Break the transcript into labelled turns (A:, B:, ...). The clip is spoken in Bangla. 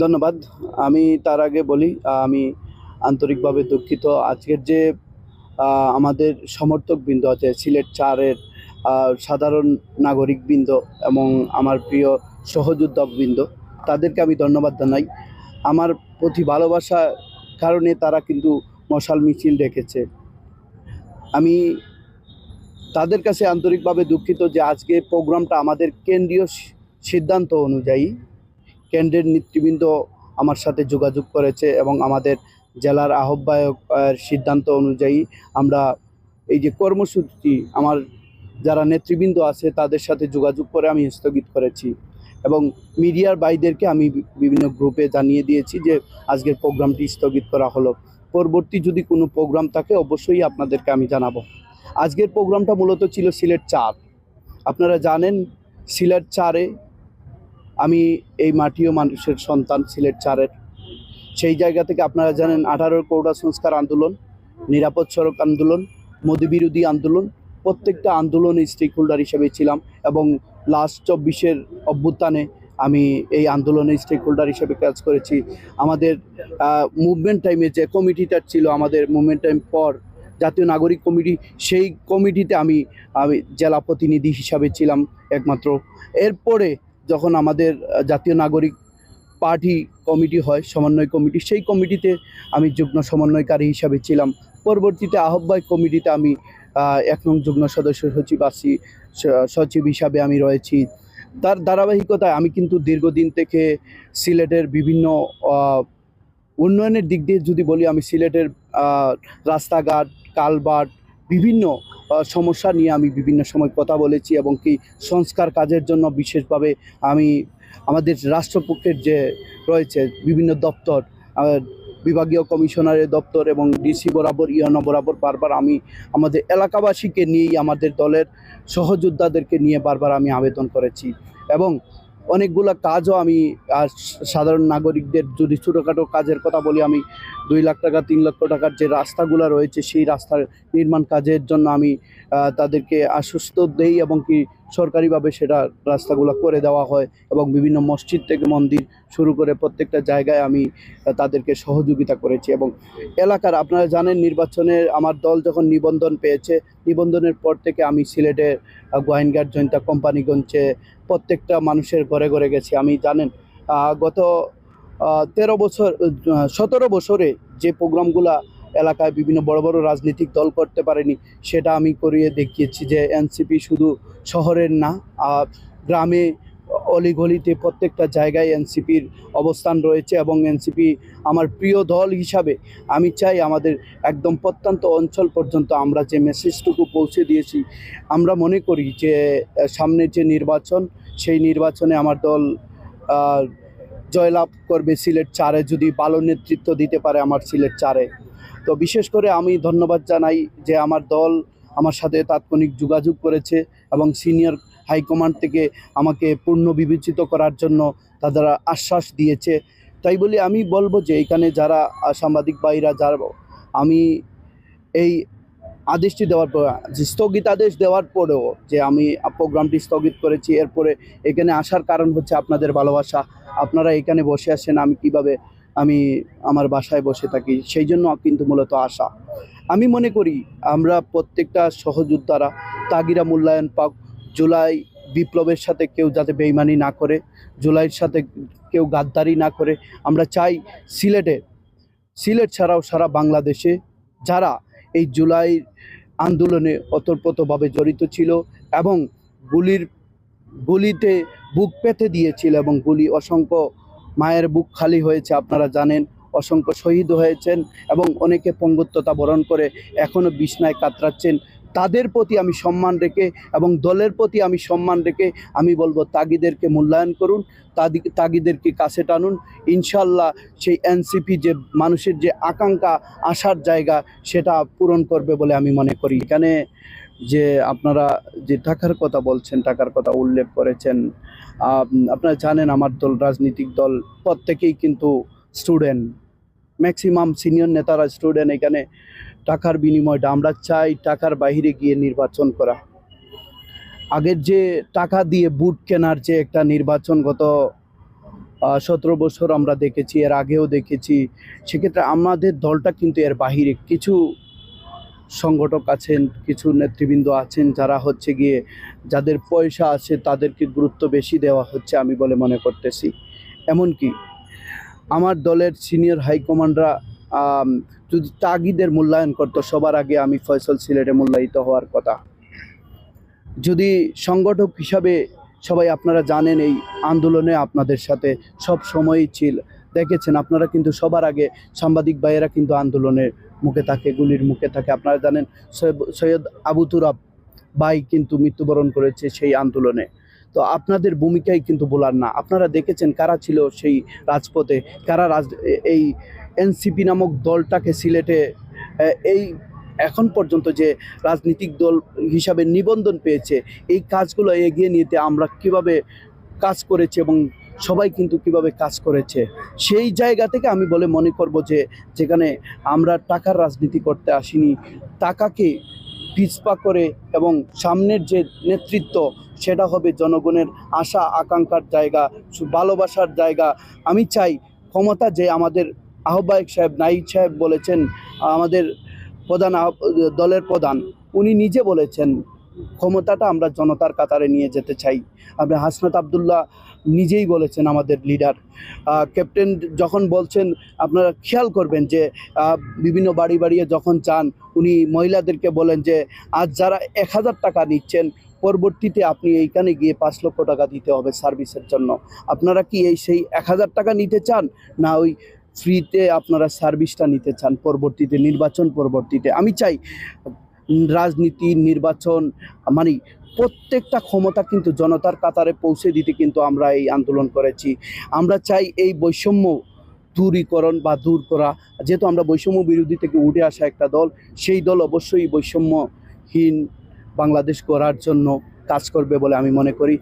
A: ধন্যবাদ। আমি তার আগে বলি, আমি আন্তরিকভাবে দুঃখিত। আজকের যে আমাদের সমর্থক বৃন্দ আছে, সিলেট চারের সাধারণ নাগরিক বৃন্দ এবং আমার প্রিয় সহযোদ্ধা বৃন্দ, তাদেরকে আমি ধন্যবাদ জানাই। আমার প্রতি ভালোবাসা কারণে তারা কিন্তু মশাল মিছিল রেখেছে আমি তাদের কাছে আন্তরিকভাবে দুঃখিত যে আজকে প্রোগ্রামটা আমাদের কেন্দ্রীয় সিদ্ধান্ত অনুযায়ী কেন্দ্রের নেতৃবৃন্দ আমার সাথে যোগাযোগ করেছে এবং আমাদের জেলার আহ্বায়ক সিদ্ধান্ত অনুযায়ী আমরা এই যে কর্মসূচি আমার যারা নেতৃবৃন্দ আছে তাদের সাথে যোগাযোগ করে আমি স্থগিত করেছি এবং মিডিয়ার ভাইদেরকে আমি বিভিন্ন গ্রুপে জানিয়ে দিয়েছি যে আজকের প্রোগ্রামটি স্থগিত করা হলো। পরবর্তী যদি কোনো প্রোগ্রাম থাকে অবশ্যই আপনাদেরকে আমি জানাব। আজকের প্রোগ্রামটা মূলত ছিল সিলেট চার। আপনারা জানেন সিলেট চারে আমি এই মাটি ও মানুষের সন্তান, সিলেট চারের। সেই জায়গা থেকে আপনারা জানেন আঠারোর কৌড়া সংস্কার আন্দোলন, নিরাপদ সড়ক আন্দোলন, মোদী বিরোধী আন্দোলন, প্রত্যেকটা আন্দোলনে স্টেক হোল্ডার হিসেবে ছিলাম এবং লাস্ট চব্বিশের অভ্যুত্থানে আমি এই আন্দোলনে স্টেক হোল্ডার হিসেবে কাজ করেছি। আমাদের মুভমেন্ট টাইমে যে কমিটিটা ছিল আমাদের মুভমেন্ট টাইম পর জাতীয় নাগরিক কমিটি সেই কমিটিতে আমি আমি জেলা প্রতিনিধি হিসাবে ছিলাম একমাত্র। এরপরে যখন আমাদের জাতীয় নাগরিক পার্টি কমিটি হয়, সমন্বয় কমিটি, সেই কমিটিতে আমি যুগ্ম সমন্বয়কারী হিসাবে ছিলাম। পরবর্তীতে আহ্বায়ক কমিটিতে আমি এক নং যুগ্ম সদস্য সচিব আছি সচিব হিসাবে আমি রয়েছি। তার ধারাবাহিকতায় আমি কিন্তু দীর্ঘদিন থেকে সিলেটের বিভিন্ন উন্নয়নের দিক দিয়ে যদি বলি, আমি সিলেটের রাস্তাঘাট কালভার্ট বিভিন্ন সমস্যা নিয়ে আমি বিভিন্ন সময় কথা বলেছি এবং কি সংস্কার কাজের জন্য বিশেষভাবে আমি আমাদের রাষ্ট্রপক্ষের যে রয়েছে বিভিন্ন দপ্তর বিভাগীয় কমিশনারের দপ্তর এবং ডিসি বরাবর ইয়ন বরাবর বারবার আমি আমাদের এলাকাবাসীকে নিয়েই আমাদের দলের সহযোদ্ধাদেরকে নিয়ে বারবার আমি আবেদন করেছি এবং অনেকগুলো কাজও আমি সাধারণ নাগরিকদের যদি ছোটোখাটো কাজের কথা বলি, আমি দুই লাখ টাকা, তিন লক্ষ টাকার যে রাস্তাগুলো রয়েছে, সেই রাস্তার নির্মাণ কাজের জন্য আমি তাদেরকে আশ্বস্ত দেই এবং কি সরকারিভাবে সেটা রাস্তাগুলো করে দেওয়া হয় এবং বিভিন্ন মসজিদ থেকে মন্দির শুরু করে প্রত্যেকটা জায়গায় আমি তাদেরকে সহযোগিতা করেছি এবং এলাকার আপনারা জানেন নির্বাচনের আমার দল যখন নিবন্ধন পেয়েছে, নিবন্ধনের পর থেকে আমি সিলেটের গোয়াইনঘাট জয়ন্তা কোম্পানিগঞ্জে প্রত্যেকটা মানুষের ঘরে ঘরে গেছি। আমি জানেন গত তেরো বছর সতেরো বছরে যে প্রোগ্রামগুলা এলাকায় বিভিন্ন বড় বড় রাজনৈতিক দল করতে পারেনি সেটা আমি করিয়ে দেখিয়েছি যে এনসিপি শুধু শহরের না গ্রামে অলিগলিতে প্রত্যেকটা জায়গায় এনসিপির অবস্থান রয়েছে এবং এনসিপি আমার প্রিয় দল হিসাবে আমি চাই আমাদের একদম প্রত্যন্ত অঞ্চল পর্যন্ত আমরা যে মেসেজটুকু পৌঁছে দিয়েছি আমরা মনে করি যে আহ, সামনের যে নির্বাচন সেই নির্বাচনে আমার দল জয়লাভ করবে সিলেট চারে, যদি ভালো নেতৃত্ব দিতে পারে আমার সিলেট চারে। তো বিশেষ করে আমি ধন্যবাদ জানাই যে আমার দল আমার সাথে তাৎক্ষণিক যোগাযোগ করেছে এবং সিনিয়র হাইকমান্ড থেকে আমাকে পূর্ণ বিবেচিত করার জন্য তারা আশ্বাস দিয়েছে। তাই বলে আমি বলব যে এখানে যারা সাংবাদিক ভাইরা, যারা আমি এই আদেশটি দেওয়ার পর স্থগিতাদেশ দেওয়ার পরেও যে আমি প্রোগ্রামটি স্থগিত করেছি, এরপরে এখানে আসার কারণ হচ্ছে আপনাদের ভালোবাসা। আপনারা এখানে বসে আসেন আমি কীভাবে আমি আমার বাসায় বসে থাকি, সেই জন্য কিন্তু মূলত আশা আমি মনে করি, আমরা প্রত্যেকটা সহযোদ্ধারা তাগিরা মূল্যায়ন পাক, জুলাই বিপ্লবের সাথে কেউ যাতে বেইমানি না করে, জুলাইয়ের সাথে কেউ গাদ্দারি না করে, আমরা চাই সিলেটে, সিলেট ছাড়াও সারা বাংলাদেশে যারা এই জুলাই আন্দোলনে অতর্পতভাবে জড়িত ছিল এবং গুলির, গুলিতে বুক পেতে দিয়েছিল এবং গুলি অসংখ্য মায়ের বুক খালি হয়েছে, আপনারা জানেন, অসংখ্য শহীদ হয়েছেন এবং অনেকে পঙ্গুত্বতা বরণ করে এখনও বিছনায় কাতরাচ্ছেন। তাদের প্রতি আমি সম্মান রেখে এবং দলের প্রতি আমি সম্মান রেখে আমি বলব তাগিদেরকে মূল্যায়ন করুন তাগিদেরকে কাছে টানুন। ইনশাল্লাহ সেই এনসিপি যে মানুষের যে আকাঙ্ক্ষা আসার জায়গা সেটা পূরণ করবে বলে আমি মনে করি। এখানে যে আপনারা যে টাকার কথা বলছেন, টাকার কথা উল্লেখ করেছেন আপনারা জানেন আমার দল রাজনৈতিক দল প্রত্যেকেই কিন্তু স্টুডেন্ট। ম্যাক্সিমাম সিনিয়র নেতারা স্টুডেন্ট এখানে। টাকার বিনিময়টা আমরা চাই টাকার বাইরে গিয়ে নির্বাচন করা। আগের যে টাকা দিয়ে বুট কেনার যে একটা নির্বাচন গত সতেরো বছর আমরা দেখেছি, এর আগেও দেখেছি, সেক্ষেত্রে আমাদের দলটা কিন্তু এর বাহিরে। কিছু সংগঠক আছেন, কিছু নেতৃবৃন্দ আছেন যারা হচ্ছে গিয়ে যাদের পয়সা আছে তাদেরকে গুরুত্ব বেশি দেওয়া হচ্ছে আমি বলে মনে করতেছি। এমনকি আমার দলের সিনিয়র হাইকমান্ডরা যদি তাগিদের মূল্যায়ন করতো, সবার আগে আমি ফয়সল সিলেটে মূল্যায়িত হওয়ার কথা। যদি সংগঠক হিসাবে সবাই আপনারা জানেন, এই আন্দোলনে আপনাদের সাথে সব সময়ই ছিল। দেখেছেন, আপনারা কিন্তু সবার আগে সাংবাদিক ভাইয়েরা কিন্তু আন্দোলনের মুখে থাকে, গুলির মুখে থাকে। আপনারা জানেন, সৈয়দ- আবু তুরাব ভাই কিন্তু মৃত্যুবরণ করেছে সেই আন্দোলনে। তো আপনাদের ভূমিকাই কিন্তু বলার না। আপনারা দেখেছেন কারা ছিল সেই রাজপথে, কারা রাজ এই এনসিপি নামক দলটাকে সিলেটে এই এখন পর্যন্ত যে রাজনৈতিক দল হিসাবে নিবন্ধন পেয়েছে, এই কাজগুলো এগিয়ে নিতে আমরা কীভাবে কাজ করেছি এবং সবাই কিন্তু কীভাবে কাজ করেছে, সেই জায়গা থেকে আমি বলে মনে করব যে, যেখানে আমরা টাকার রাজনীতি করতে আসিনি, টাকাকে পিছপা করে এবং সামনের যে নেতৃত্ব, সেটা হবে জনগণের আশা, আকাঙ্ক্ষার জায়গা, ভালোবাসার জায়গা। আমি চাই ক্ষমতা যে আমাদের আহ্বায়ক সাহেব নাইক সাহেব বলেছেন, আমাদের প্রধান দলের প্রধান, উনি নিজে বলেছেন, ক্ষমতাটা আমরা জনতার কাতারে নিয়ে যেতে চাই। আপনি হাসনাত আবদুল্লাহ নিজেই বলেছেন আমাদের লিডার। ক্যাপ্টেন যখন বলছেন, আপনারা খেয়াল করবেন যে বিভিন্ন বাড়ি বাড়িয়ে যখন চান, উনি মহিলাদেরকে বলেন যে, আজ যারা এক হাজার টাকা নিচ্ছেন, পরবর্তীতে আপনি এইখানে গিয়ে পাঁচ লক্ষ টাকা দিতে হবে সার্ভিসের জন্য। আপনারা কি এই সেই এক হাজার টাকা নিতে চান? না, ওই ফ্রিতে আপনারা সার্ভিসটা নিতে চান পরবর্তীতে, নির্বাচন পরবর্তীতে। আমি চাই রাজনীতি, নির্বাচন মানে প্রত্যেকটা ক্ষমতা কিন্তু জনতার কাতারে পৌঁছে দিতে কিন্তু আমরা এই আন্দোলন করেছি। আমরা চাই এই বৈষম্য দূরীকরণ বা দূর করা। যেহেতু আমরা বৈষম্য বিরোধী থেকে উঠে আসা একটা দল, সেই দল অবশ্যই বৈষম্যহীন বাংলাদেশ করার জন্য কাজ করবে বলে আমি মনে করি।